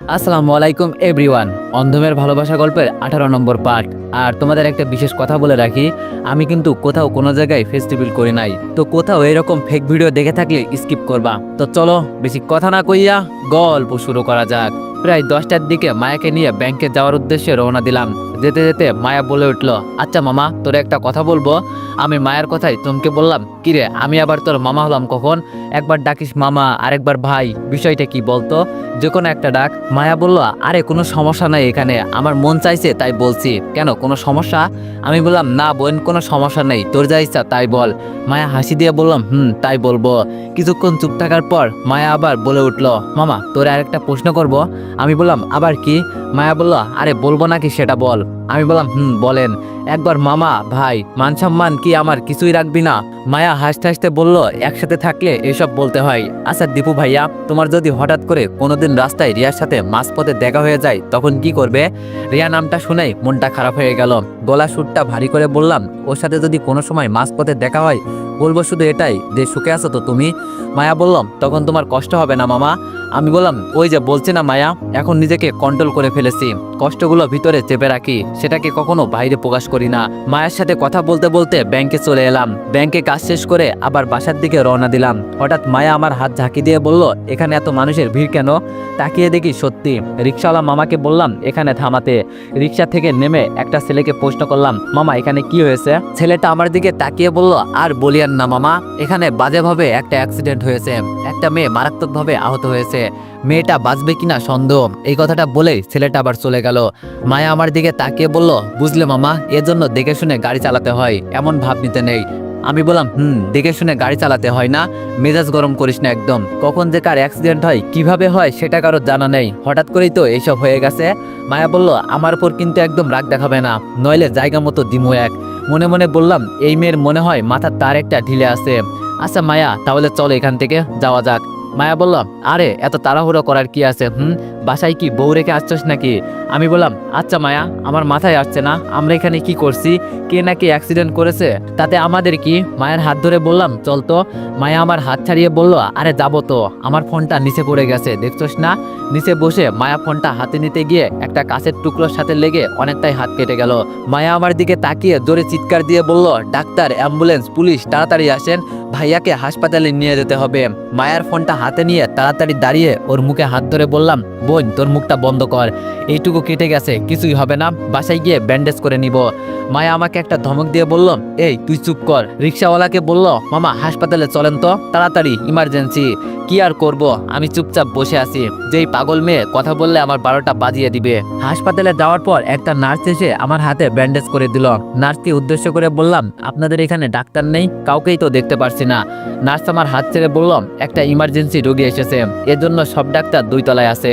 আসসালামু আলাইকুম, এভরিওয়ান। অন্ধমের ভালোবাসা গল্পের আঠারো নম্বর পার্ট। আর তোমাদের একটা বিশেষ কথা বলে রাখি, আমি কিন্তু কোথাও কোনো জায়গায় ফেস্টিভ্যাল করি নাই। তো কোথাও এরকম ফেক ভিডিও দেখে থাকলে স্কিপ করবা। তো চলো, বেশি কথা না কইয়া গল্প শুরু করা যাক। প্রায় দশটার দিকে মায়াকে নিয়ে ব্যাংকে যাওয়ার উদ্দেশ্যে রওনা দিলাম। যেতে যেতে মায়া বলে উঠল আচ্ছা মামা, তোর একটা কথা বলব। আমি মায়ের কথাই চমকে বললাম, কিরে, আমি আবার তোর মামা হলাম কখন? একবার ডাকিস মামা, আরেকবার ভাই, বিষয়টা কি বলতো? যে কোনো একটা ডাক, মায়া বলল, আরে, কোনো সমস্যা নাই এখানে। আমার মন চাইছে তাই বলছি। কেন, কোনো সমস্যা? আমি বললাম, না বোন, কোনো সমস্যা নেই। তোর যা ইচ্ছা তাই বল। মায়া হাসি দিয়ে বললাম, হুম, তাই বলব। কিছুক্ষণ চুপ থাকার পর মায়া আবার বলে উঠল, মামা, তোর আরেকটা প্রশ্ন করব। আমি বললাম, আবার কি? মায়া বলল, আরে, বলব নাকি সেটা বল। আমি বললাম, হুম, বলেন। একবার মামা, ভাই, মান সম্মান কি আমার কিছুই রাখবি না? মায়া হাসতে হাসতে বলল, একসাথে থাকলে এসব বলতে হয়। আচ্ছা দীপু ভাইয়া, তোমার যদি হঠাৎ করে কোনোদিন রাস্তায় রিয়ার সাথে মাঝপথে দেখা হয়ে যায়, তখন কি করবে? রিয়া নামটা শুনেই মনটা খারাপ হয়ে গেল। গলা সুরটা ভারী করে বললাম, ওর সাথে যদি কোনো সময় মাঝপথে দেখা হয় বলব শুধু এটাই, যে সুখে আছো তো তুমি? মায়া বললাম, তখন তোমার কষ্ট হবে না মামা। আমি বললাম, ওই যে বলছি না মায়া, এখন নিজেকে কন্ট্রোল করে ফেলেছি। কষ্টগুলো ভিতরে চেপে রাখি, সেটাকে কখনো বাইরে প্রকাশ করি না। মায়ের সাথে কথা বলতে বলতে ব্যাংকে চলে এলাম। ব্যাংকে কাজ শেষ করে আবার বাসার দিকে রওনা দিলাম। হঠাৎ মায়া আমার হাত ঝাঁকি দিয়ে বলল, এখানে এত মানুষের ভিড় কেন? তাকিয়ে দেখি সত্যি রিক্সাওয়ালা মামাকে বললাম, এখানে থামাতে। রিক্সা থেকে নেমে একটা ছেলেকে প্রশ্ন করলাম, মামা, এখানে কি হয়েছে? ছেলেটা আমার দিকে তাকিয়ে বলল, আর বলিয়ান না মামা, এখানে বাজেভাবে একটা অ্যাক্সিডেন্ট হয়েছে। একটা মেয়ে মারাত্মকভাবে আহত হয়েছে। মেয়েটা বাঁচবে কিনা সন্দেহ। এই কথাটা বলেই ছেলেটা আবার চলে গেল। মায়া আমার দিকে তাকিয়ে বলল, বুঝলে মামা, এজন্য দেখে শুনে গাড়ি চালাতে হয়। এমন ভাব নিতে নেই। আমি বললাম, হুম, দেখে শুনে গাড়ি চালাতে হয় না? মেজাজ গরম করিস না একদম। কখন যে কার অ্যাক্সিডেন্ট হয়, কীভাবে হয়, সেটা কারও জানা নেই। হঠাৎ করেই তো এইসব হয়ে গেছে। মায়া বলল, আমার উপর কিন্তু একদম রাগ দেখাবে না। নইলে জায়গা মতো দিমু এক। মনে মনে বললাম, এই মেয়ের মনে হয় মাথার তার একটা ঢিলে আছে। আচ্ছা মায়া, তাহলে চলো এখান থেকে যাওয়া যাক। মায়া বললাম আরে, এত তাড়াহুড়ো করার কি আছে, হুম? বাসায় কি বউ রেখে আসছস নাকি? আমি বললাম আচ্ছা মায়া, আমার মাথায় আসছে না, আমরা এখানে কি করছি? কে নাকি অ্যাক্সিডেন্ট করেছে? তাতে আমাদের কি? মায়ের হাত ধরে বললাম, চল তো। মায়া আমার হাত ছাড়িয়ে বলল, আরে যাব তো। আমার ফোনটা নিচে পড়ে গেছে, দেখছস না? নিচে বসে মায়া ফোনটা হাতে নিতে গিয়ে একটা কাছের টুকরোর সাথে লেগে অনেকটাই হাত কেটে গেল। মায়া আমার দিকে তাকিয়ে জোরে চিৎকার দিয়ে বলল, ডাক্তার, অ্যাম্বুলেন্স, পুলিশ, তাড়াতাড়ি আসেন। ভাইয়াকে হাসপাতালে নিয়ে যেতে হবে। মায়ার ফোনটা হাতে নিয়ে তাড়াতাড়ি দাঁড়িয়ে ওর মুখে হাত ধরে বললাম বোন, তোর মুখটা বন্ধ কর। এইটুকু কেটে গেছে, কিছুই হবে না, বাসায় গিয়ে ব্যান্ডেজ করে নিব। মায়া আমাকে একটা ধমক দিয়ে বলল, এই, তুই চুপ কর। রিক্সাওয়ালাকে বলল, মামা, হাসপাতালে চলেন তো, তাড়াতাড়ি ইমার্জেন্সি কি আর করব? আমি চুপচাপ বসে আছি। যেই পাগল মেয়ে, কথা বললে আমার বারোটা বাজিয়ে দিবে। হাসপাতালে যাওয়ার পর একটা নার্স এসে আমার হাতে ব্যান্ডেজ করে দিল। নার্সকে উদ্দেশ্য করে বললাম, আপনাদের এখানে ডাক্তার নেই, কাউকেই তো দেখতে পারছি না। নার্স আমার হাত ছেড়ে বললাম একটা ইমার্জেন্সি রোগী এসেছে, এজন্য সব ডাক্তার দুই তলায় আছে।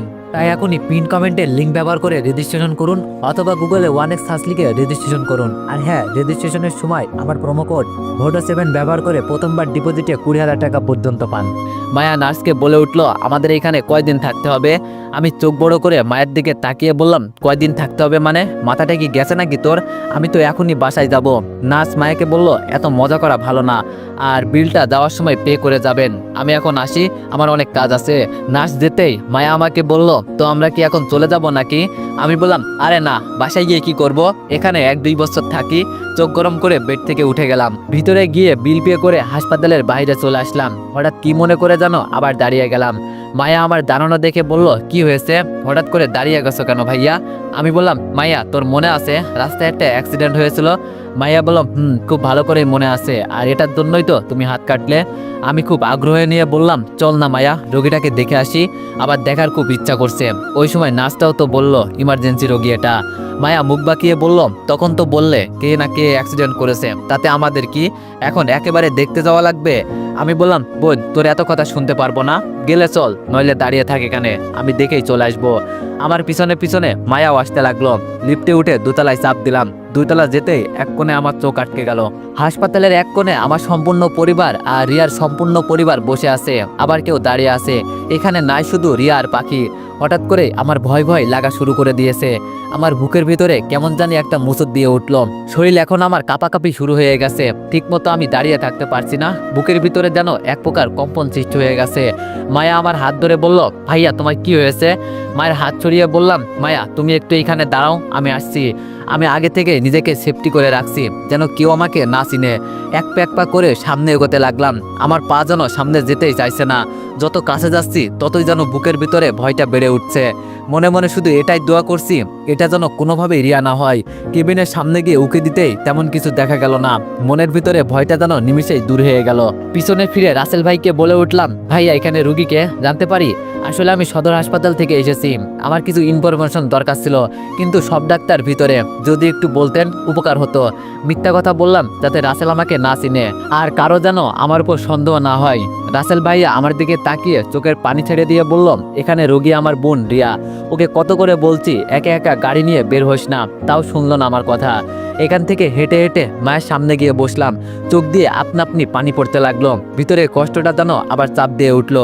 তাই এখনই পিন কমেন্টের লিঙ্ক ব্যবহার করে রেজিস্ট্রেশন করুন অথবা গুগলে ওয়ান এক্স সার্চ লিখে রেজিস্ট্রেশন করুন। আর হ্যাঁ রেজিস্ট্রেশনের সময় আমার প্রোমো কোড ভোটো সেভেন ব্যবহার করে প্রথমবার ডিপোজিটে কুড়ি হাজার টাকা পর্যন্ত পান। মায়া নার্সকে বলে উঠল, আমাদের এখানে কয়দিন থাকতে হবে? আমি চোখ বড় করে মায়ের দিকে তাকিয়ে বললাম, কয়দিন থাকতে হবে মানে? মাথাটা কি গেছে নাকি তোর? আমি তো এখনই বাসায় যাব। নার্স মায়াকে বলল, এত মজা করা ভালো না, আর বিলটা দেওয়ার সময় পে করে যাবেন। আমি এখন আসি, আমার অনেক কাজ আছে। নার্স যেতেই মায়া আমাকে বলল তো আমরা কি এখন চলে যাব নাকি? আমি বললাম, আরে না, বাসায় গিয়ে কি করব? এখানে এক দুই বছর থাকি, চোখ গরম করে বেড থেকে উঠে গেলাম। ভিতরে গিয়ে বিল পে করে হাসপাতালের বাইরে চলে আসলাম। হঠাৎ কি মনে করে জানো, আবার দাঁড়িয়ে গেলাম। মায়া আমার দাঁড়ানো দেখে বলল, কি হয়েছে? হঠাৎ করে দাঁড়িয়ে গেছো কেন ভাইয়া? আমি বললাম, মায়া, তোর মনে আছে, রাস্তায় একটা অ্যাক্সিডেন্ট হয়েছিল। মাইয়া বললাম, হুম, খুব ভালো করে মনে আছে। আর এটার জন্যই তো তুমি হাত কাটলে। আমি খুব আগ্রহ নিয়ে বললাম, চল না মায়া রোগীটাকে দেখে আসি, আবার দেখার খুব ইচ্ছা করছে। ওই সময় নার্সটাও তো বলল, ইমার্জেন্সি রোগী এটা। মায়া মুখ বাঁকিয়ে বলল, তখন তো বললে কে না কে অ্যাক্সিডেন্ট করেছে, তাতে আমাদের কি এখন একেবারে দেখতে যাওয়া লাগবে? আমি বললাম, বোন, তোর এত কথা শুনতে পারব না, গেলে চল, নইলে দাঁড়িয়ে থাকে এখানে, আমি দেখেই চলে আসব। আমার পিছনে পিছনে মায়াও আসতে লাগল, লিফটে উঠে দোতলায় চাপ দিলাম। দুইতলা যেতেই এক কোণে আমার চোখ আটকে গেল। হাসপাতালের এক কোণে আমার সম্পূর্ণ পরিবার আর রিয়ার সম্পূর্ণ পরিবার বসে আছে। আবার কেউ দাঁড়িয়ে আছে। এখানে নাই শুধু রিয়া আর পাখি। হঠাৎ করে আমার ভয় ভয় লাগা শুরু করে দিয়েছে। আমার বুকের ভিতরে কেমন জানি একটা মুসুদ দিয়ে উঠল। শরীর এখন আমার কাঁপাকাঁপি শুরু হয়ে গেছে। ঠিকমতো আমি দাঁড়িয়ে থাকতে পারছি না। বুকের ভিতরে যেন এক প্রকার কম্পন সৃষ্টি হয়ে গেছে। মায়া আমার হাত ধরে বলল, ভাইয়া, তোমার কি হয়েছে? মায়ের হাত ছড়িয়ে বললাম, মায়া, তুমি একটু এখানে দাঁড়াও, আমি আসছি। আমি আগে থেকে নিজেকে সেফটি করে রাখছি, যেন কেউ আমাকে না চিনে। এক পা এক পা করে সামনে এগোতে লাগলাম। আমার পা যেন সামনে যেতেই চাইছে না। যত কাছে যাচ্ছি, ততই যেন বুকের ভিতরে ভয়টা বেড়ে উঠছে। মনে মনে শুধু এটাই দোয়া করছি, এটা যেন কোনোভাবেই রিয়া না হয়। কেবিনের সামনে গিয়ে উকে দিতেই তেমন কিছু দেখা গেল না। মনের ভিতরে ভয়টা যেন নিমিষেই দূর হয়ে গেল। পিছনে ফিরে রাসেল ভাইকে বলে উঠলাম, ভাইয়া, এখানে রুগীকে জানতে পারি? আসলে আমি সদর হাসপাতাল থেকে এসেছি। আমার কিছু ইনফরমেশন দরকার ছিল, কিন্তু সব ডাক্তার ভিতরে যদি একটু বলতেন উপকার হতো। মিথ্যা কথা বললাম যাতে রাসেল আমাকে না চিনে। আর কারও যেন আমার উপর সন্দেহ না হয়। রাসেল ভাইয়া আমার দিকে তাকিয়ে চোখের পানি ছেড়ে দিয়ে বলল, এখানে রোগী আমার বোন রিয়া। ওকে কত করে বলছি, একা একা গাড়ি নিয়ে বের হোস না। তাও শুনলো না আমার কথা। এখান থেকে হেঁটে হেঁটে মায়ের সামনে গিয়ে বসলাম। চোখ দিয়ে আপনা আপনি পানি পড়তে লাগল। ভিতরে কষ্টটা যেন আবার চাপ দিয়ে উঠল।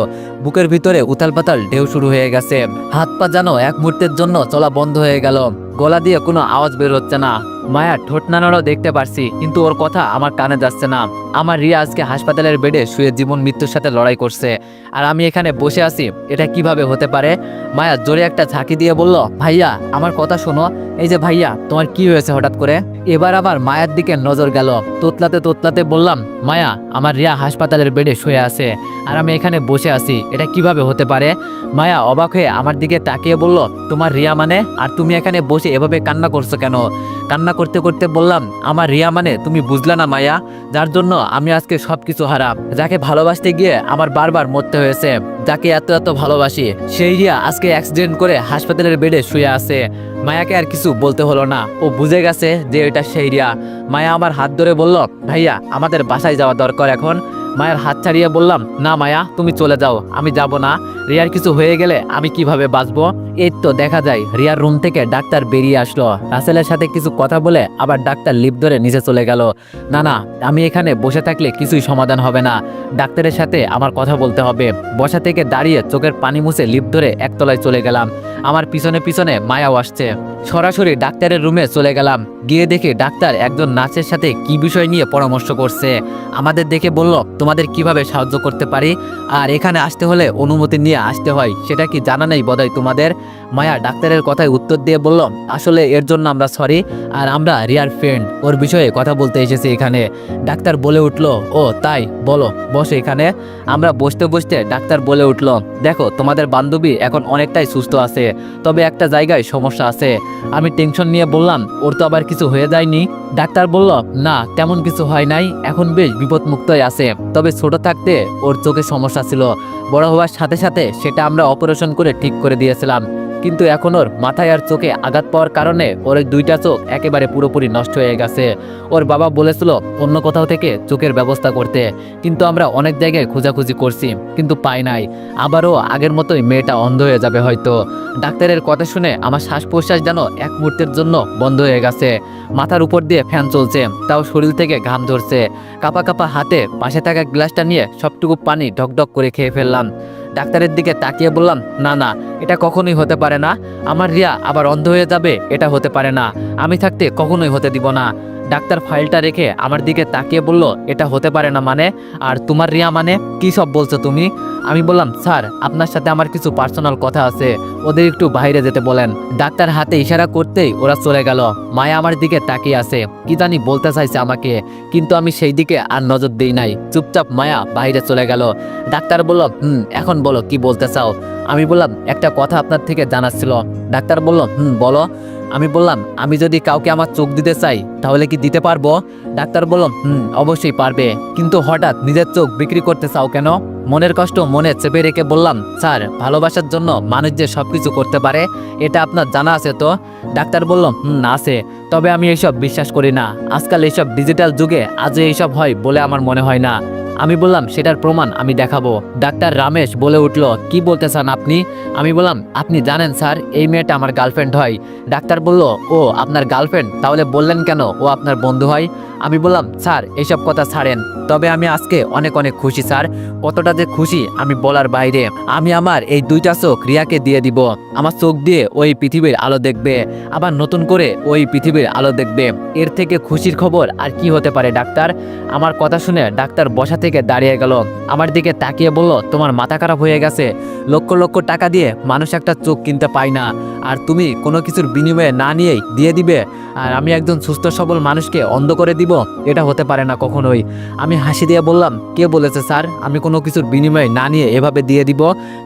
বুকের ভিতরে উথাল পাতাল ঢেউ শুরু হয়ে গেছে। হাত পা যেন এক মুহূর্তের জন্য চলা বন্ধ হয়ে গেল। গলা দিয়ে কোনো আওয়াজ বের হচ্ছে না। মায়া ঠোঁট নাড়ানো দেখতে পারছি, কিন্তু ওর কথা আমার কানে যাচ্ছে না। আমার রিয়া আজকে হাসপাতালের বেডে শুয়ে জীবন মৃত্যুর সাথে লড়াই করছে। আর আমি এখানে বসে আছি, এটা কীভাবে হতে পারে? মায়া জোরে একটা ঝাঁকি দিয়ে বলল, ভাইয়া, আমার কথা শোনো এই যে ভাইয়া, তোমার কি হয়েছে হঠাৎ করে? এবার আবার মায়ার দিকে নজর গেল। তোতলাতে তোতলাতে বললাম, মায়া, আমার রিয়া হাসপাতালের বেডে শুয়ে আছে আর আমি এখানে বসে আছি। এটা কীভাবে হতে পারে? মায়া অবাক হয়ে আমার দিকে তাকিয়ে বলল, তোমার রিয়া মানে? আর তুমি এখানে বসে এভাবে কান্না করছ কেন? কান্না করতে করতে বললাম, আমার রিয়া মানে? তুমি বুঝলা না মায়া? যার জন্য আমি আজকে সব কিছু হারাম। যাকে ভালোবাসতে গিয়ে আমার বারবার মরতে হয়েছে। যাকে এত এত ভালোবাসি। সেই রিয়া আজকে অ্যাক্সিডেন্ট করে হাসপাতালের বেডে শুয়ে আছে। মায়াকে আর কিছু বলতে হলো না। ও বুঝে গেছে যে এটা সেই রিয়া। মায়া আমার হাত ধরে বলল, ভাইয়া, আমাদের বাসায় যাওয়া দরকার এখন। মায়ের হাত ছাড়িয়ে বললাম, না মায়া, তুমি চলে যাও, আমি যাব না। রিয়ার কিছু হয়ে গেলে আমি কীভাবে বাঁচবো? এই তো দেখা যায় রিয়ার রুম থেকে ডাক্তার বেরিয়ে আসলো। রাসেলের সাথে কিছু কথা বলে আবার ডাক্তার লিপ ধরে নিচে চলে গেল। না না, আমি এখানে বসে থাকলে কিছুই সমাধান হবে না। ডাক্তারের সাথে আমার কথা বলতে হবে। বসা থেকে দাঁড়িয়ে চোখের পানি মুছে লিপ ধরে একতলায় চলে গেলাম। আমার পিছনে পিছনে মায়াও আসছে। সরাসরি ডাক্তারের রুমে চলে গেলাম। গিয়ে দেখে ডাক্তার একজন নাচের সাথে কি বিষয় নিয়ে পরামর্শ করছে। আমাদের দেখে বলল, তোমাদের কীভাবে সাহায্য করতে পারি? আর এখানে আসতে হলে অনুমতি নিয়ে আসতে হয়, সেটা কি জানা নেই বোধহয় তোমাদের? মায়া ডাক্তারের কথায় উত্তর দিয়ে বলল, আসলে এর জন্য আমরা সরি আর আমরা রিয়ার ফ্রেন্ড ওর বিষয়ে কথা বলতে এসেছি এখানে। ডাক্তার বলে উঠল, ও, তাই? বলো, বসে এখানে। আমরা বসতে বসতে ডাক্তার বলে উঠল, দেখো, তোমাদের বান্ধবী এখন অনেকটাই সুস্থ আছে। তবে একটা জায়গায় সমস্যা আছে। আমি টেনশন নিয়ে বললাম, ওর তো আবার কিছু হয়ে যায়নি? ডাক্তার বলল, না, তেমন কিছু হয় নাই, এখন বেশ বিপদমুক্তই আছে। তবে ছোট থাকতে ওর চোখে সমস্যা ছিল। বড় হওয়ার সাথে সাথে সেটা আমরা অপারেশন করে ঠিক করে দিয়েছিলাম। কিন্তু এখন ওর মাথায় আর চোখে আঘাত পাওয়ার কারণে ওর দুইটা চোখ একেবারে পুরোপুরি নষ্ট হয়ে গেছে। ওর বাবা বলেছিল অন্য কোথাও থেকে চোখের ব্যবস্থা করতে, কিন্তু আমরা অনেক জায়গায় খোঁজাখুঁজি করছি, কিন্তু পাই নাই। আবারও আগের মতোই মেয়েটা অন্ধ হয়ে যাবে হয়তো। ডাক্তারের কথা শুনে আমার শ্বাস প্রশ্বাস যেন এক মুহূর্তের জন্য বন্ধ হয়ে গেছে। মাথার উপর দিয়ে ফ্যান চলছে, তাও শরীর থেকে ঘাম ধরছে কাপা কাপা হাতে পাশে থাকা গ্লাসটা নিয়ে সবটুকু পানি ঢকঢক করে খেয়ে ফেললাম। ডাক্তারের দিকে তাকিয়ে বললাম, না না, এটা কখনোই হতে পারে না। আমার রিয়া আবার অন্ধ হয়ে যাবে, এটা হতে পারে না। আমি থাকতে কখনোই হতে দিব না। ডাক্তার ফাইলটা রেখে আমার দিকে তাকিয়ে বলল, এটা হতে পারে না মানে? আর তোমার রিয়া মানে? কি সব বলছো তুমি? আমি বললাম, স্যার, আপনার সাথে আমার কিছু পার্সোনাল কথা আছে। ওদের একটু বাইরে যেতে বলেন। ডাক্তার হাতে ইশারা করতেই ওরা চলে গেল। মায়া আমার দিকে তাকিয়ে আছে। কি জানি বলতে চাইছে আমাকে, কিন্তু আমি সেই দিকে আর নজর দিই নাই। চুপচাপ মায়া বাইরে চলে গেল। ডাক্তার বলল, হুম, এখন বলো, কি বলতে চাও? আমি বললাম, একটা কথা আপনার থেকে জানার ছিল। ডাক্তার বলল, হুম, বলো। আমি বললাম, আমি যদি কাউকে আমার চোখ দিতে চাই, তাহলে কি দিতে পারব? ডাক্তার বললাম হুম, অবশ্যই পারবে। কিন্তু হঠাৎ নিজের চোখ বিক্রি করতে চাও কেন? মনের কষ্ট মনে চেপে রেখে বললাম, স্যার, ভালোবাসার জন্য মানুষ যে সব কিছু করতে পারে, এটা আপনার জানা আছে তো? ডাক্তার বললাম হুম, আছে। তবে আমি এইসব বিশ্বাস করি না। আজকাল এইসব ডিজিটাল যুগে আজও এইসব হয় বলে আমার মনে হয় না। আমি বললাম, সেটার প্রমাণ আমি দেখাবো। ডাক্তার রামেশ বলে উঠল, কি বলতে চান আপনি? আমি বললাম, আপনি জানেন স্যার, এই মেয়েটা আমার গার্লফ্রেন্ড হয়। ডাক্তার বলল, ও আপনার গার্লফ্রেন্ড? তাহলে বললেন কেন ও আপনার বন্ধু হয়? আমি বললাম, স্যার এইসব কথা ছাড়েন। তবে আমি আজকে অনেক অনেক খুশি স্যার। কতটা যে খুশি আমি বলার বাইরে। আমি আমার এই দুইটা চোখ রিয়াকে দিয়ে দিব। আমার চোখ দিয়ে ওই পৃথিবীর আলো দেখবে। আবার নতুন করে ওই পৃথিবীর আলো দেখবে। এর থেকে খুশির খবর আর কি হতে পারে, ডাক্তার? আমার কথা শুনে ডাক্তার বসা থেকে দাঁড়িয়ে গেল। আমার দিকে তাকিয়ে বলল, তোমার মাথা খারাপ হয়ে গেছে। লক্ষ লক্ষ টাকা দিয়ে মানুষ একটা চোখ কিনতে পায় না। আর তুমি কোনো কিছুর বিনিময়ে না নিয়েই দিয়ে দিবে। আর আমি একজন সুস্থ সবল মানুষকে অন্ধ করে দিব, এটা হতে পারে না কখনোই। আমি হাসি দিয়ে বললাম, কে বলেছে স্যার? আমি কোনো কিছুর বিনিময়ে না নিয়ে এভাবে দিয়ে দিব?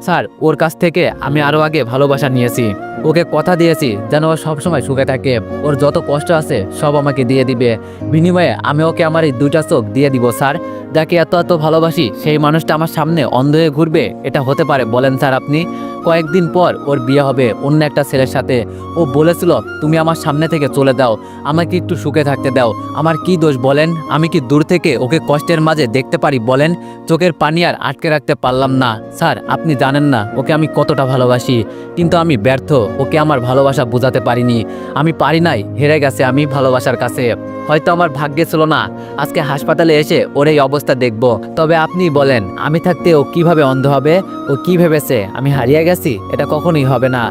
স্যার, ওর কাছ থেকে আমি আরও আগে ভালোবাসা নিয়েছি। ওকে কথা দিয়েছি যেন ও সবসময় সুখে থাকে। ওর যত কষ্ট আছে সব আমাকে দিয়ে দিবে। বিনিময়ে আমি ওকে আমার এই দুইটা চোখ দিয়ে দিব, স্যার। যাকে এত এত ভালোবাসি, সেই মানুষটা আমার সামনে অন্ধ হয়ে ঘুরবে, এটা হতে পারে, বলেন স্যার আপনি। কয়েকদিন পর ওর বিয়ে হবে। অন্য একটা ছেলের সাথে। ও বলেছিল, তুমি আমার সামনে থেকে চলে দাও। আমাকে একটু সুখে থাকতে দাও। আমার কি দোষ বলেন? আমি কি দূর থেকে ওকে কষ্টের মাঝে দেখতে পারি বলেন? চোখের পানি আর আটকে রাখতে পারলাম না। স্যার, আপনি জানেন না, ওকে আমি কতটা ভালোবাসি। কিন্তু আমি ব্যর্থ। ওকে আমার ভালোবাসা বোঝাতে পারিনি। আমি পারি নাই, হেরে গেছে আমি ভালোবাসার কাছে। হয়তো আমার ভাগ্যে ছিল না। আজকে হাসপাতালে এসে ওর এই অবস্থা দেখব। তবে আপনি বলেন, আমি থাকতে ও কীভাবে অন্ধ হবে? ও কি ভেবেছে? আমি হারিয়ে এটা কখনোই হবে না।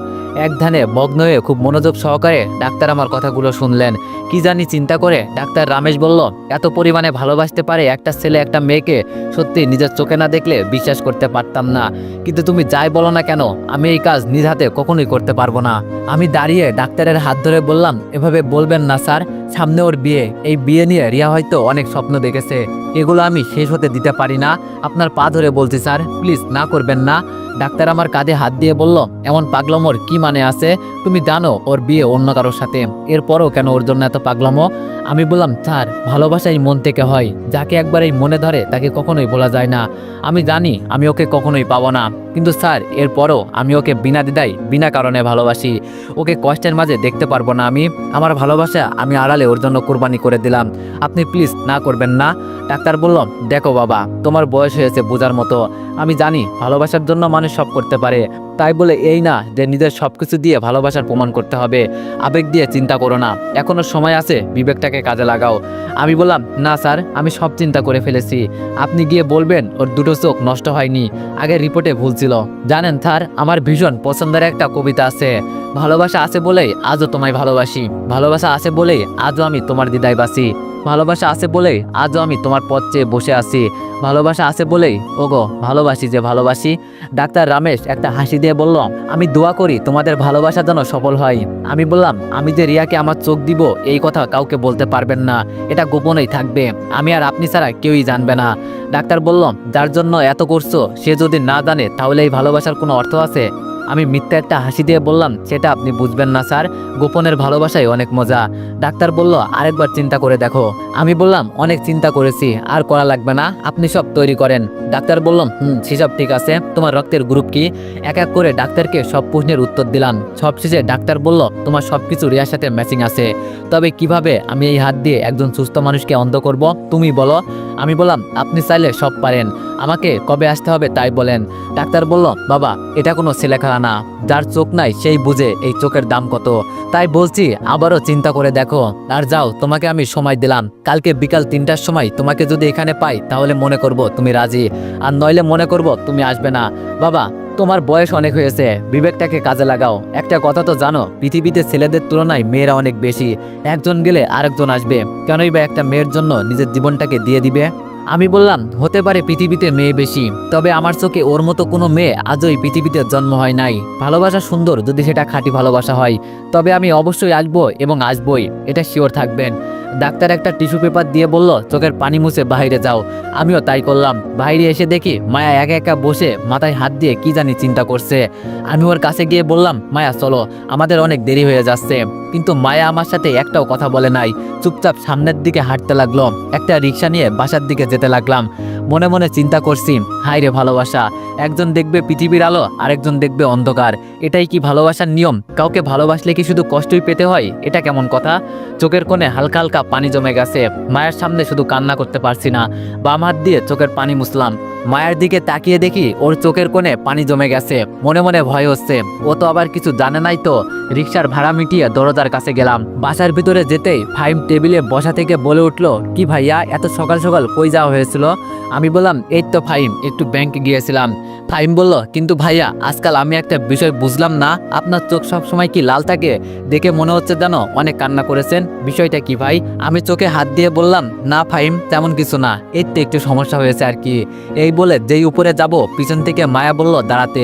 এক ধানে মগ্ন হয়ে খুব মনোযোগ সহকারে ডাক্তার আমার কথাগুলো শুনলেন। কি জানি চিন্তা করে ডাক্তার রামেশ বলল, এত পরিমাণে ভালোবাসতে পারে একটা ছেলে একটা মেয়েকে, সত্যি নিজের চোখে না দেখলে বিশ্বাস করতে পারতাম না। কিন্তু তুমি যাই বলো না কেন, আমি এই কাজ নিজ হাতে কখনোই করতে পারব না। আমি দাঁড়িয়ে ডাক্তারের হাত ধরে বললাম, এভাবে বলবেন না স্যার, সামনে ওর বিয়ে। এই বিয়ে নিয়ে রিয়া হয়তো অনেক স্বপ্ন দেখেছে। এগুলো আমি শেষ হতে দিতে পারি না। আপনার পা ধরে বলছি স্যার, প্লিজ না করবেন না। ডাক্তার আমার কাঁধে হাত দিয়ে বলল, এমন পাগলমোর কি মানে আছে? তুমি জানো, ওর বিয়ে অন্য কারোর সাথে। এরপরও কেন ওর জন্য এত পাগলমো? আমি বললাম, স্যার, ভালোবাসাই মন থেকে হয়। যাকে একবার এই মনে ধরে, তাকে কখনোই বলা যায় না। আমি জানি, আমি ওকে কখনোই পাবো না। কিন্তু স্যার, এরপরও আমি ওকে বিনা দিদাই বিনা কারণে ভালোবাসি। ওকে কষ্টের মাঝে দেখতে পারব না আমি। আমার ভালোবাসা আমি আড়ালে ওর জন্য কোরবানি করে দিলাম। আপনি প্লিজ না করবেন না। ডাক্তার বললাম দেখো বাবা, তোমার বয়স হয়েছে বোঝার মতো। আমি জানি ভালোবাসার জন্য মানুষ সব করতে পারে। তাই বলে এই না যে নিজের সব কিছু দিয়ে ভালোবাসার প্রমাণ করতে হবে। আবেগ দিয়ে চিন্তা করো না। এখনও সময় আছে, বিবেকটাকে কাজে লাগাও। আমি বললাম, না স্যার, আমি সব চিন্তা করে ফেলেছি। আপনি গিয়ে বলবেন, ওর দুটো চোখ নষ্ট হয়নি। আগে রিপোর্টে ভুল ছিল। জানেন স্যার, আমার ভীষণ পছন্দের একটা কবিতা আছে। ভালোবাসা আছে বলেই আজও তোমায় ভালোবাসি। ভালোবাসা আছে বলেই আজও আমি তোমার দিদায় বাসি। ভালোবাসা আছে বলেই আজও আমি তোমার পথ চেয়ে বসে আছি। ভালোবাসা আছে বলেই, ওগো, ভালোবাসি যে ভালোবাসি। ডাক্তার রামেশ একটা হাসি দিয়ে বলল, আমি দোয়া করি তোমাদের ভালোবাসা যেন সফল হয়। আমি বললাম, আমি যে রিয়াকে আমার চোখ দিব, এই কথা কাউকে বলতে পারবেন না। এটা গোপনেই থাকবে। আমি আর আপনি ছাড়া কেউই জানবে না। ডাক্তার বলল, যার জন্য এত করছ, সে যদি না জানে, তাহলে এই ভালোবাসার কোনো অর্থ আছে? আমি মিথ্যা একটা হাসি দিয়ে বললাম, সেটা আপনি বুঝবেন না, স্যার। গোপনের ভালোবাসায় অনেক মজা। ডাক্তার বলল, আরেকবার চিন্তা করে দেখো। আমি বললাম, অনেক চিন্তা করেছি, আর করা লাগবে না, আপনি সব তৈরি করেন। ডাক্তার বললাম হুম, সেসব ঠিক আছে, তোমার রক্তের গ্রুপ কি? এক এক করে ডাক্তারকে সব প্রশ্নের উত্তর দিলাম। সবশেষে ডাক্তার বলল, তোমার সব কিছু রিয়ার সাথে ম্যাচিং আছে। তবে কীভাবে আমি এই হাত দিয়ে একজন সুস্থ মানুষকে অন্ধ করব, তুমি বলো? আমি বললাম, আপনি চাইলে সব পারেন। আমাকে কবে আসতে হবে তাই বলেন। ডাক্তার বলল, বাবা, এটা কোনো ছেলেখেলা না। যার চোখ নাই, সেই বুঝে এই চোখের দাম কত। তাই বলছি, আবারও চিন্তা করে দেখো। আর যাও, তোমাকে আমি সময় দিলাম। কালকে বিকাল তিনটার সময় তোমাকে যদি এখানে পাই, তাহলে মনে করব তুমি রাজি। আর নইলে মনে করব তুমি আসবে না। বাবা, তোমার বয়স অনেক হয়েছে। বিবেকটাকে কাজে লাগাও। একটা কথা তো জানো, পৃথিবীতে ছেলেদের তুলনায় মেয়েরা অনেক বেশি। একজন গেলে আরেকজন আসবে। কেনই বা একটা মেয়ের জন্য নিজের জীবনটাকে দিয়ে দিবে? আমি বললাম, হতে পারে পৃথিবীতে মেয়ে বেশি, তবে আমার চোখে ওর মতো কোনো মেয়ে আজই পৃথিবীতে জন্ম হয় নাই। ভালোবাসা সুন্দর যদি সেটা খাঁটি ভালোবাসা হয়, তবে আমি অবশ্যই আসব এবং আসবই, এটা শিওর থাকবেন। ডাক্তার একটা টিস্যু পেপার দিয়ে বলল, চোখের পানি মুছে বাইরে যাও। আমিও তাই করলাম। বাইরে এসে দেখি মায়া একা একা বসে মাথায় হাত দিয়ে কি জানি চিন্তা করছে। আমি ওর কাছে গিয়ে বললাম, মায়া, চলো, আমাদের অনেক দেরি হয়ে যাচ্ছে। কিন্তু মায়া আমার সাথে একটাও কথা বলে নাই। চুপচাপ সামনের দিকে হাঁটতে লাগল। একটা রিক্সা নিয়ে বাসার দিকে যেতে লাগলাম। মনে মনে চিন্তা করছি হাই রে ভালোবাসা, একজন দেখবে পৃথিবীর আলো, আরেকজন দেখবে অন্ধকার। এটাই কি ভালোবাসার নিয়ম? কাউকে ভালোবাসলে কি শুধু কষ্টই পেতে হয়? এটা কেমন কথা? চোখের কোণে হালকা হালকা পানি জমে গেছে, মায়ের সামনে শুধু কান্না করতে পারছি না, বাম হাত দিয়ে চোখের পানি মুছলাম। মায়ের দিকে তাকিয়ে দেখি ওর চোখের কোণে পানি জমে গেছে। মনে মনে ভয় হচ্ছে। ও তো আবার কিছু জানে নাই তো। রিক্সার ভাড়া মিটিয়ে দরজার কাছে গেলাম। বাসার ভিতরে যেতেই ফাইম টেবিলে বসা থেকে বলে উঠল, কি ভাইয়া, এত সকাল সকাল কই যাওয়া হয়েছিল? আমি বললাম, এই তো ফাইম, একটু ব্যাংকে গিয়েছিলাম। ফাইম বলল, কিন্তু ভাইয়া, আজকাল আমি একটা বিষয় বুঝলাম না। আপনার চোখ সব সময় কি লাল থাকে? দেখে মনে হচ্ছে জানো অনেক কান্না করেছেন। বিষয়টা কি ভাই? আমি চোখে হাত দিয়ে বললাম, না ফাইম তেমন কিছু না। এর তো একটু সমস্যা হয়েছে আর কি। এই বলে যেই উপরে যাব, পিছন থেকে মায়া বলল, দাঁড়াতে।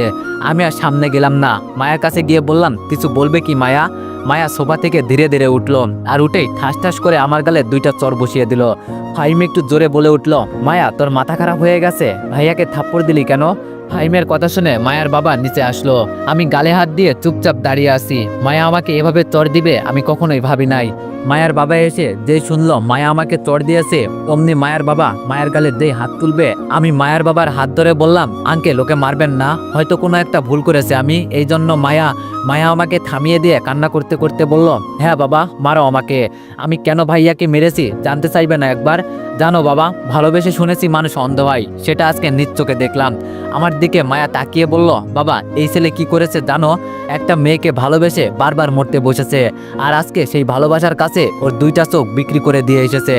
আমি আর সামনে গেলাম না। মায়ের কাছে গিয়ে বললাম, কিছু বলবে কি মায়া? মায়া সোফা থেকে ধীরে ধীরে উঠল আর উঠেই ঠাস ঠাস করে আমার গালে দুইটা চর বসিয়ে দিল। ফাইম একটু জোরে বলে উঠল, মায়া, তোর মাথা খারাপ হয়ে গেছে? ভাইয়াকে থাপ্পড় দিলি কেন? ফাইমের কথা শুনে মায়ার বাবা নিচে আসলো। আমি গালে হাত দিয়ে চুপচাপ দাঁড়িয়ে আছি। মায়া আমাকে এভাবে চর দিবে আমি কখনোই ভাবি নাই। মায়ার বাবা এসে যে শুনলো মায়া আমাকে চর দিয়েছে, অমনি মায়ের বাবা মায়ের গালে যেই হাত তুলবে, আমি মায়ের বাবার হাত ধরে বললাম আঙ্কে লোকে মারবেন না। হয়তো কোনো একটা ভুল করেছে আমি। এই জন্য মায়া মায়া আমাকে থামিয়ে দিয়ে কান্না করতে করতে বলল হ্যাঁ বাবা, মারো আমাকে। আমি কেন ভাইয়াকে মেরেছি জানতে চাইবে না একবার। জানো বাবা, ভালোবেসে শুনেছি মানুষ অন্ধ হয়, সেটা আজকে নিজ দেখলাম। আমার দিকে মায়া তাকিয়ে বলল, বাবা, এই ছেলে কি করেছে জানো? একটা মেয়েকে ভালোবেসে বারবার মরতে বসেছে, আর আজকে সেই ভালোবাসার কাছে ওর দুইটা চোখ বিক্রি করে দিয়ে এসেছে।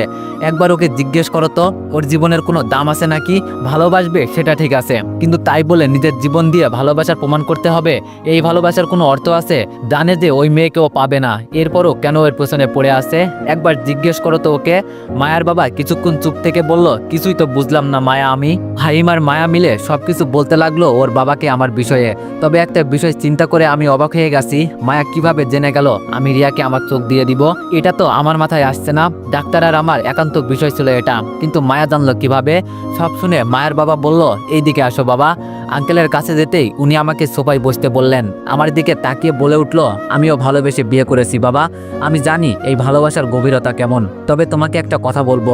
একবার ওকে জিজ্ঞেস করো তো, ওর জীবনের কোনো দাম আছে নাকি? ভালোবাসবে, সেটা ঠিক আছে। কিন্তু তাই বলে নিজের জীবন দিয়ে ভালোবাসার প্রমাণ করতে হবে? এই ভালোবাসার কোনো অর্থ আছে? জানে যে ওই মেয়েকে ও পাবে না। এরপরও কেন ওর পেছনে পড়ে আছে? একবার জিজ্ঞেস করো তো ওকে, মায়ার বাবা, কিছুক্ষণ চুপ থেকে বলল, কিছুই তো বুঝলাম না মায়া আমি। হাইম আর মায়া মিলে সবকিছু বলতে লাগল ওর বাবাকে আমার বিষয়ে। তবে একটা বিষয় চিন্তা করে আমি অবাক হয়ে গেছি, মায়া কীভাবে জেনে গেল আমি রিয়াকে আমার চোখ দিয়ে দিব? এটা তো আমার মাথায় আসছে না। ডাক্তার আর আমার একান্ত বিষয় ছিল এটা, কিন্তু মায়া জানলো কীভাবে? সব শুনে মায়ের বাবা বলল, এইদিকে আসো বাবা। আঙ্কেলের কাছে যেতেই উনি আমাকে সোফায় বসতে বললেন। আমার দিকে তাকিয়ে বলে উঠল, আমিও ভালোবেসে বিয়ে করেছি বাবা। আমি জানি এই ভালোবাসার গভীরতা কেমন। তবে তোমাকে একটা কথা বলব।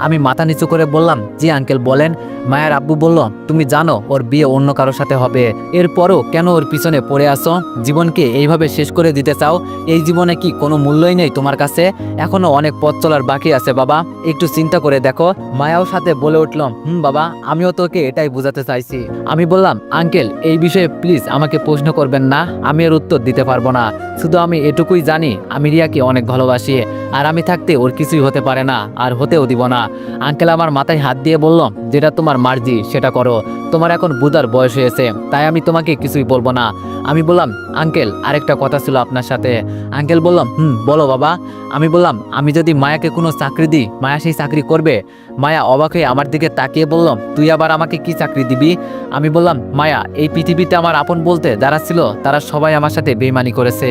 আমি মাথা নিচু করে বললাম, জি আঙ্কেল, বলেন। মায়ের আব্বু বলল, তুমি জানো, ওর বিয়ে অন্য কারোর সাথে হবে। এরপরও কেন ওর পিছনে পড়ে আসো জীবনকে এইভাবে শেষ করে দিতে চাও? এই জীবনে কি কোনো মূল্যই নেই তোমার কাছে? এখনও অনেক পথ চলার বাকি আছে, বাবা। একটু চিন্তা করে দেখো। মায়াও সাথে বলে উঠলাম হুম, বাবা, আমিও তোকে এটাই বোঝাতে চাইছি। আমি বললাম, আঙ্কেল, এই বিষয়ে প্লিজ আমাকে প্রশ্ন করবেন না। আমি এর উত্তর দিতে পারব না। শুধু আমি এটুকুই জানি, আমি রিয়াকে অনেক ভালোবাসি। আর আমি থাকতে ওর কিছুই হতে পারে না, আর হতেও দিব না। আঙ্কেল আমার মাথায় হাত দিয়ে বলল, যেটা তোমার মার্জি, সেটা করো। তোমার এখন বুঝার বয়স হয়েছে, তাই আমি তোমাকে কিছুই বলব না। আমি বললাম, আঙ্কেল, আরেকটা কথা ছিল আপনার সাথে। আঙ্কেল বললাম হুম, বলো বাবা। আমি বললাম, আমি যদি মায়াকে কোনো চাকরি দিই, মায়া সেই চাকরি করবে? মায়া অবাক হয়ে আমার দিকে তাকিয়ে বললাম তুই আবার আমাকে কি চাকরি দিবি? আমি বললাম, মায়া, এই পৃথিবীতে আমার আপন বলতে যারা ছিল, তারা সবাই আমার সাথে বেইমানি করেছে।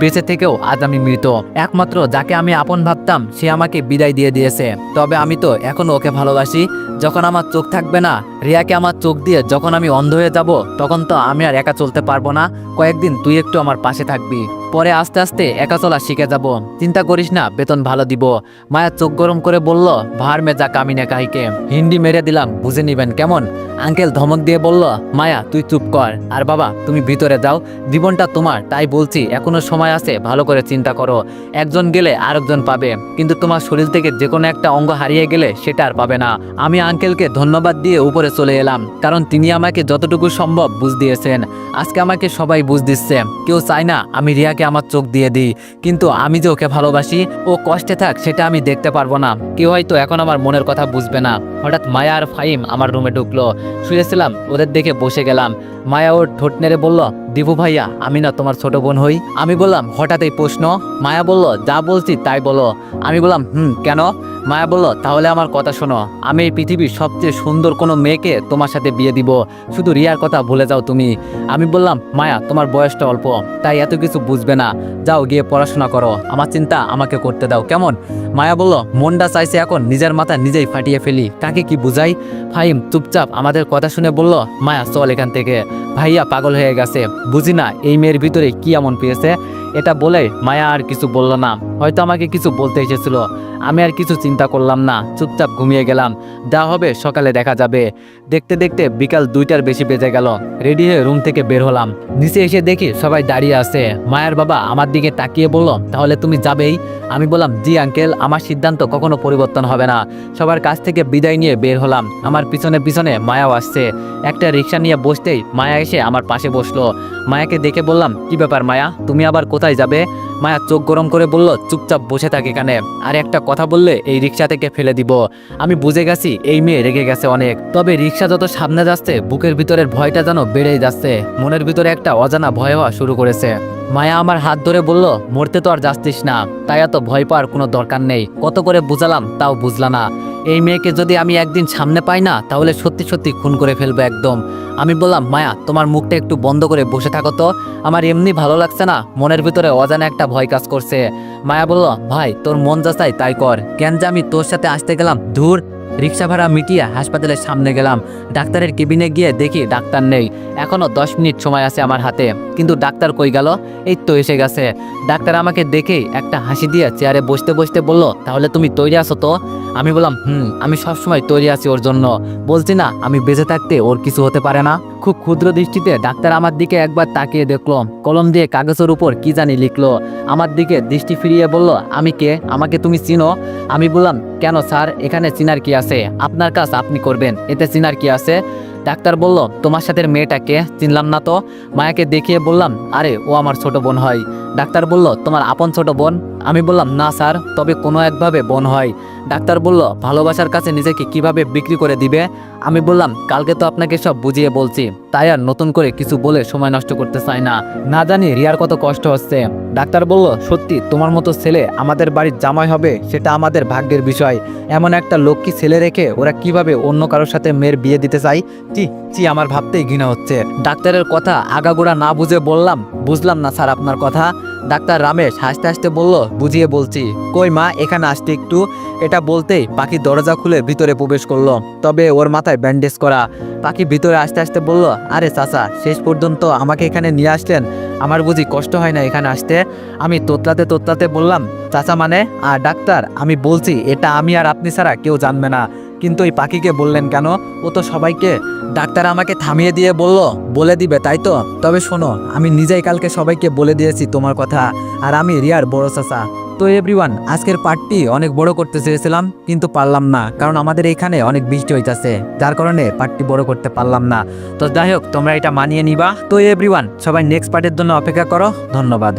বেঁচে থেকেও আজ আমি মৃত। একমাত্র যাকে আমি আপন ভাবতাম, সে আমাকে বিদায় দিয়ে দিয়েছে। তবে আমি তো এখনও ওকে ভালোবাসি। যখন আমার চোখ থাকবে না, রিয়াকে আমার চোখ দিয়ে যখন আমি অন্ধ হয়ে যাব, তখন তো আমি আর একা চলতে পারব না। কয়েকদিন তুই একটু আমার পাশে থাকবি। পরে আস্তে আস্তে একা চলা শিখে যাব। চিন্তা করিস না, বেতন ভালো দিব। মায়া চোখ গরম করে বলল, ভার মে যা কামিনে কাহিকে। হিন্দি মেরে দিলাম, বুঝে নিবেন কেমন? আঙ্কেল ধমক দিয়ে বলল, মায়া, তুই চুপ কর। আর বাবা, তুমি ভিতরে যাও। জীবনটা তোমার, তাই বলছি, এখনও সময় আছে, ভালো করে চিন্তা করো। একজন গেলে আরেকজন পাবে। কিন্তু তোমার শরীর থেকে যে কোনো একটা অঙ্গ হারিয়ে গেলে সেটা আর পাবে না। আমি আঙ্কেলকে ধন্যবাদ দিয়ে উপরে চলে এলাম, কারণ তিনি আমাকে যতটুকু সম্ভব বুঝ দিয়েছেন। আজকে আমাকে সবাই বুঝ দিচ্ছে। কেউ চায় না, আমি রিয়াকে আমার চোখ দিয়ে দিই। কিন্তু আমি যে ওকে ভালোবাসি, ও কষ্টে থাক, সেটা আমি দেখতে পারব না। কেউ হয়তো এখন আমার মনের কথা বুঝবে না। হঠাৎ মায়া আর ফাইম আমার রুমে ঢুকলো। শুয়েছিলাম, ওদের দেখে বসে গেলাম। মায়া ওর ঠোঁট নেড়ে বলল দিবু ভাইয়া, আমি না তোমার ছোট বোন হই। আমি বললাম, হঠাৎ এই প্রশ্ন। মায়া বলল, যা বলছি তাই বলো। আমি বললাম, হুম, কেন? মায়া বলল, তাহলে আমার কথা শোনো। আমি এই পৃথিবীর সবচেয়ে সুন্দর কোনো মেয়েকে তোমার সাথে বিয়ে দিব। শুধু রিয়ার কথা ভুলে যাও তুমি। আমি বললাম, মায়া, তোমার বয়সটা অল্প, তাই এত কিছু বুঝবে না। যাও গিয়ে পড়াশোনা করো। আমার চিন্তা আমাকে করতে দাও, কেমন? মায়া বলল, মনটা চাইছে এখন নিজের মাথা নিজেই ফাটিয়ে ফেলি। কাকে কি বুঝাই? ফাহিম চুপচাপ আমাদের কথা শুনে বলল, মায়া, চল এখান থেকে। ভাইয়া পাগল হয়ে গেছে। বুঝি না এই মেয়ের ভিতরে কি এমন পেয়েছে? এটা বলে মায়া আর কিছু বলল না। হয়তো আমাকে কিছু বলতে এসেছিল। আমি আর কিছু চিন্তা করলাম না। চুপচাপ ঘুমিয়ে গেলাম। যা হবে সকালে দেখা যাবে। দেখতে দেখতে বিকাল দুইটার বেশি বেজে গেল। রেডি হয়ে রুম থেকে বের হলাম। নিচে এসে দেখি সবাই দাঁড়িয়ে আছে। মায়ের বাবা আমার দিকে তাকিয়ে বলল, তাহলে তুমি যাবেই? আমি বললাম, জি আঙ্কেল, আমার সিদ্ধান্ত কখনো পরিবর্তন হবে না। সবার কাছ থেকে বিদায় নিয়ে বের হলাম। আমার পিছনে পিছনে মায়াও আসছে। একটা রিক্সা নিয়ে বসতেই মায়া এসে আমার পাশে বসল। মায়াকে দেখে বললাম, কি ব্যাপার মায়া? তুমি আবার কোথায় যাবে? মায়া চোখ গরম করে বলল, চুপচাপ বসে থাক এখানে। আর একটা কথা বললে এই রিক্সা থেকে ফেলে দিব। আমি বুঝে গেছি এই মেয়ে রেগে গেছে অনেক। তবে রিক্সা যত সামনে যাচ্ছে, বুকের ভিতরের ভয়টা যেন বেড়েই যাচ্ছে। মনের ভিতরে একটা অজানা ভয় হওয়া শুরু করেছে। মায়া আমার হাত ধরে বলল, মরতে তো আর যাচ্ছিস না। তাই এত ভয় পাওয়ার কোনো দরকার নেই। কত করে বুঝালাম, তাও বুঝলা না। এই মেয়েকে যদি আমি একদিন সামনে পাই না, তাহলে সত্যি সত্যি খুন করে ফেলব একদম। আমি বললাম, মায়া, তোমার মুখটা একটু বন্ধ করে বসে থাকো তো। আমার এমনি ভালো লাগছে না, মনের ভিতরে অজানা একটা ভয় কাজ করছে। মায়া বলল, ভাই, তোর মন যা তাই কর। কেন যে আমি তোর সাথে আসতে গেলাম? ধুর রিক্সা ভাড়া মিটিয়ে হাসপাতালের সামনে গেলাম। ডাক্তারের কেবিনে গিয়ে দেখি ডাক্তার নেই। এখনও দশ মিনিট সময় আছে আমার হাতে। কিন্তু ডাক্তার কই গেল? এই তো এসে গেছে। ডাক্তার আমাকে দেখেই একটা হাসি দিয়ে চেয়ারে বসতে বসতে বলল, তাহলে তুমি তৈরি আছো তো? আমি বললাম, হুম, আমি সবসময় তৈরি আছি ওর জন্য। বলছি না, আমি বেঁচে থাকতে ওর কিছু হতে পারে না। খুব ক্ষুদ্র দৃষ্টিতে ডাক্তার আমার দিকে একবার তাকিয়ে দেখল। কলম দিয়ে কাগজের উপর কি জানি লিখলো। আমার দিকে দৃষ্টি ফিরিয়ে বলল, আমি কে? আমাকে তুমি চিনো? আমি বললাম, কেন স্যার? এখানে চিনার কি আছে? আপনার কাজ আপনি করবেন। এতে চিনার কি আছে? ডাক্তার বলল, তোমার সাথে মেয়েটাকে চিনলাম না তো? মায়াকে দেখিয়ে বললাম, আরে, ও আমার ছোট বোন হয়। ডাক্তার বলল, তোমার আপন ছোট বোন? আমি বললাম, না, স্যার, তবে কোনো একভাবে বোন হয়। ডাক্তার বলল, ভালোবাসার কাছে নিজেকে কীভাবে বিক্রি করে দিবে? আমি বললাম, কালকে তো আপনাকে সব বুঝিয়ে বলছি, তাই আর নতুন করে কিছু বলে সময় নষ্ট করতে চাই না। না জানি রিয়ার কত কষ্ট হচ্ছে। ডাক্তার বলল, সত্যি, তোমার মতো ছেলে আমাদের বাড়ির জামাই হবে, সেটা আমাদের ভাগ্যের বিষয়। এমন একটা লক্ষ্মী ছেলে রেখে ওরা কীভাবে অন্য কারোর সাথে মেয়ের বিয়ে দিতে চাই চি চি আমার ভাবতেই ঘৃণা হচ্ছে। ডাক্তারের কথা আগাগোড়া না বুঝে বললাম, বুঝলাম না, স্যার, আপনার কথা। ডাক্তার রামেশ হাসতে হাসতে বলল, বুঝিয়ে বলছি। কই মা, এখানে আসতে একটু? এটা বলতেই পাখি দরজা খুলে ভিতরে প্রবেশ করল। তবে ওর মাথায় ব্যান্ডেজ করা। পাখি ভিতরে আসতে আসতে বলল, আরে চাচা, শেষ পর্যন্ত আমাকে এখানে নিয়ে আসলেন। আমার বুঝি কষ্ট হয় না এখানে আসতে? আমি তোতলাতে তোতলাতে বললাম, চাচা মানে? আর ডাক্তার, আমি বলছি, এটা আমি আর আপনি ছাড়া কেউ জানবে না। কিন্তু ওই পাখিকে বললেন, কেন? ও তো সবাইকে ডাক্তার আমাকে থামিয়ে দিয়ে বলল, বলে দিবে, তাই তো? তবে শোনো, আমি নিজেই কালকে সবাইকে বলে দিয়েছি তোমার কথা, আর আমি রিয়ার বড় চাচা। তো এভরিওয়ান আজকের পার্টটি অনেক বড় করতে চেয়েছিলাম, কিন্তু পারলাম না, কারণ আমাদের এখানে অনেক বৃষ্টি হইতাছে, যার কারণে পার্টটি বড় করতে পারলাম না। তো যাই হোক, তোমরা এটা মানিয়ে নিবা। তো এভরিওয়ান সবাই নেক্সট পার্টের জন্য অপেক্ষা করো, ধন্যবাদ।